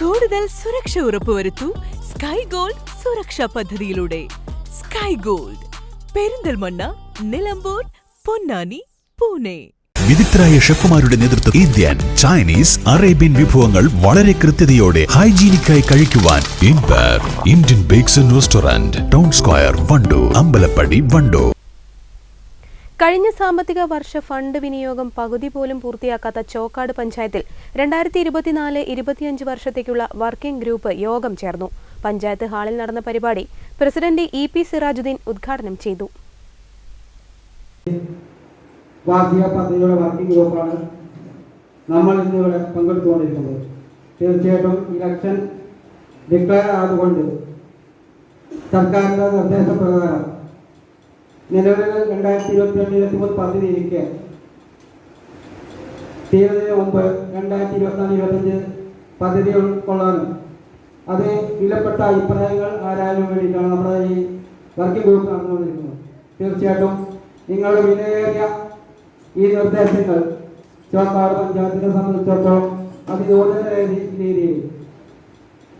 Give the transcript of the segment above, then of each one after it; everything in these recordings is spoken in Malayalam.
കൂടുതൽ സുരക്ഷ ഉറപ്പുവരുത്തൂ സ്കൈ ഗോൾഡ് സുരക്ഷാ പദ്ധതിയിലൂടെ. Sky Gold Perinthalmanna Nilambur Ponnani Pune. വിദഗ്ധരായ ഷെഫുമാരുടെ നേതൃത്വം ഇന്ത്യൻ ചൈനീസ് അറേബ്യൻ വിഭവങ്ങൾ വളരെ കൃത്യതയോടെ ഹൈജീനിക്കായി കഴിക്കുവാൻ ഇൻപർ Indian bakes and restaurant town square Wandoor Ambalappadi Wandoor. കഴിഞ്ഞ സാമ്പത്തിക വർഷ ഫണ്ട് വിനിയോഗം പകുതി പോലും പൂർത്തിയാക്കാത്ത ചോക്കാട് പഞ്ചായത്തിൽ രണ്ടായിരത്തി ഇരുപത്തിനാല് ഇരുപത്തിയഞ്ച് വർഷത്തേക്കുള്ള വർക്കിംഗ് ഗ്രൂപ്പ് യോഗം ചേർന്നു. പഞ്ചായത്ത് ഹാളിൽ നടന്ന പരിപാടി പ്രസിഡന്റ് ഇ പി സിറാജുദ്ദീൻ ഉദ്ഘാടനം ചെയ്തു. വർക്കിംഗ് ഗ്രൂപ്പാണ് നമ്മൾ തീർച്ചയായിട്ടും ഇലക്ഷൻ ഡിക്ലെയർ ആയതുകൊണ്ട് സർക്കാരിന്റെ നിർദ്ദേശപ്രകാരം നിലവിൽ രണ്ടായിരത്തി ഇരുപത്തി രണ്ട് ഇരുപത്തി മൂന്ന് പദ്ധതി ഇരിക്കെ തീരുന്നതിന് മുമ്പ് രണ്ടായിരത്തി ഇരുപത്തിനാല് ഇരുപത്തഞ്ച് പദ്ധതി ഉൾക്കൊള്ളാനും അത് വിലപ്പെട്ട അഭിപ്രായങ്ങൾ ആരായാലും വേണ്ടിയിട്ടാണ് നമ്മുടെ ഈ വർക്കിംഗ് ഗ്രൂപ്പ് നടന്നുകൊണ്ടിരിക്കുന്നത് തീർച്ചയായിട്ടും നിങ്ങളുടെ വിലയേറിയ ഈ നിർദ്ദേശങ്ങൾ ചോക്കാട് പഞ്ചായത്തിനെ സംബന്ധിച്ചിടത്തോളം അതിനോട് രീതി- രീതിയിൽ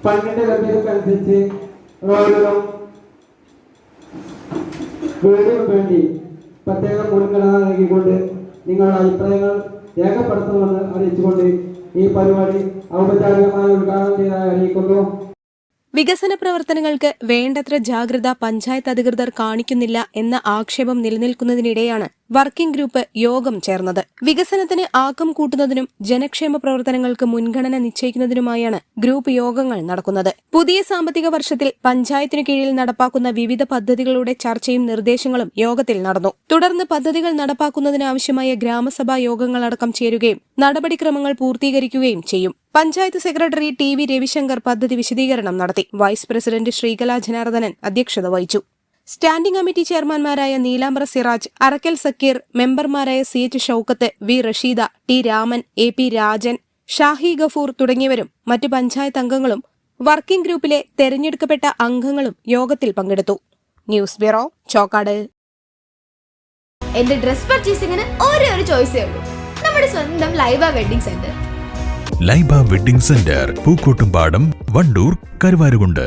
ഫണ്ടിന്റെ ലഭ്യതക്കനുസരിച്ച് റോഡുകളും വീടിനും വേണ്ടി പ്രത്യേക മുൻഗണന നൽകിക്കൊണ്ട് നിങ്ങളുടെ അഭിപ്രായങ്ങൾ രേഖപ്പെടുത്തുമെന്ന് അറിയിച്ചുകൊണ്ട് ഈ പരിപാടി ഔപചാരികമായി ഉദ്ഘാടനം ചെയ്തതായി അറിയിക്കുന്നു. വികസന പ്രവർത്തനങ്ങൾക്ക് വേണ്ടത്ര ജാഗ്രത പഞ്ചായത്ത് അധികൃതർ കാണിക്കുന്നില്ല എന്ന ആക്ഷേപം നിലനിൽക്കുന്നതിനിടെയാണ് വർക്കിംഗ് ഗ്രൂപ്പ് യോഗം ചേർന്നത്. വികസനത്തിന് ആക്കം കൂട്ടുന്നതിനും ജനക്ഷേമ പ്രവർത്തനങ്ങൾക്ക് മുൻഗണന നിശ്ചയിക്കുന്നതിനുമായാണ് ഗ്രൂപ്പ് യോഗങ്ങൾ നടക്കുന്നത്. പുതിയ സാമ്പത്തിക വർഷത്തിൽ പഞ്ചായത്തിനു കീഴിൽ നടപ്പാക്കുന്ന വിവിധ പദ്ധതികളുടെ ചർച്ചയും നിർദ്ദേശങ്ങളും യോഗത്തിൽ നടന്നു. തുടർന്ന് പദ്ധതികൾ നടപ്പാക്കുന്നതിനാവശ്യമായ ഗ്രാമസഭാ യോഗങ്ങളടക്കം ചേരുകയും നടപടിക്രമങ്ങൾ പൂർത്തീകരിക്കുകയും ചെയ്യും. Panchayat secretary T V Ravishankar പദ്ധതി വിശദീകരണം നടത്തി. വൈസ് പ്രസിഡന്റ് ശ്രീകല ജനാർദ്ദനൻ അധ്യക്ഷത വഹിച്ചു. സ്റ്റാൻഡിംഗ് കമ്മിറ്റി ചെയർമാൻമാരായ നീലാംബ്ര സിറാജ് അറക്കൽ സക്കീർ മെമ്പർമാരായ C H Shoukath V Rasheeda T Raman A P Rajan Shahi Gafoor തുടങ്ങിയവരും മറ്റ് പഞ്ചായത്ത് അംഗങ്ങളും വർക്കിംഗ് ഗ്രൂപ്പിലെ തെരഞ്ഞെടുക്കപ്പെട്ട അംഗങ്ങളും യോഗത്തിൽ പങ്കെടുത്തു. News bureau Chokkad. എന്റെ ഡ്രസ് പർച്ചേസിംഗിന് ഒരേ ഒരു ചോയ്സേ ഉള്ളൂ. നമ്മുടെ സ്വന്തം Laiba wedding centre. Laiba wedding centre Pookkottumpadam Wandoor Karuvarakundu.